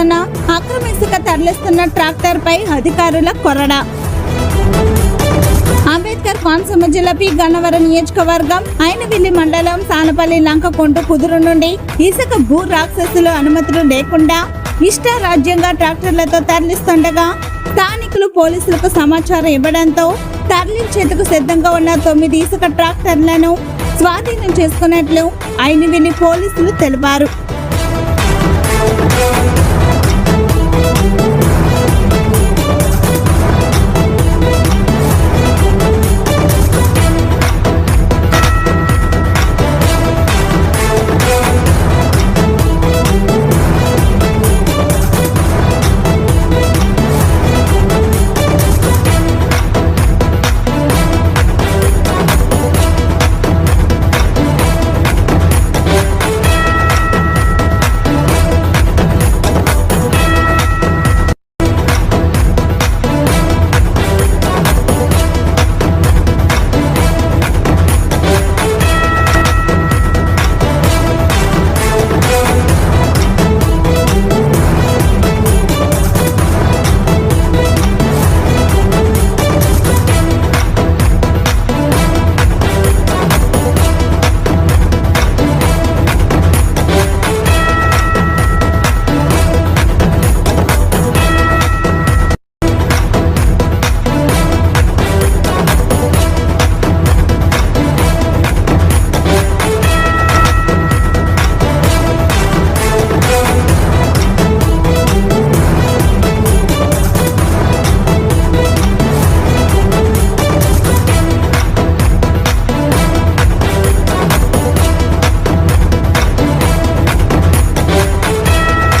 చేస్తున్న అక్రమ ఇసుక తరలిస్తున్న ట్రాక్టర్ పై అధికారుల కొరడ. అంబేద్కర్ కోనసీమ జిల్లా పి గన్నవరం నియోజకవర్గం అయినవిల్లి మండలం సానపల్లి లంకకొండ కుదురు నుండి ఇసుక భూ రాక్షసులు అనుమతులు లేకుండా ఇష్టారాజ్యంగా ట్రాక్టర్లతో తరలిస్తుండగా స్థానికులు పోలీసులకు సమాచారం ఇవ్వడంతో తరలించేందుకు సిద్ధంగా ఉన్న తొమ్మిది ఇసుక ట్రాక్టర్లను స్వాధీనం చేసుకున్నట్లు అయినవిల్లి పోలీసులు తెలిపారు.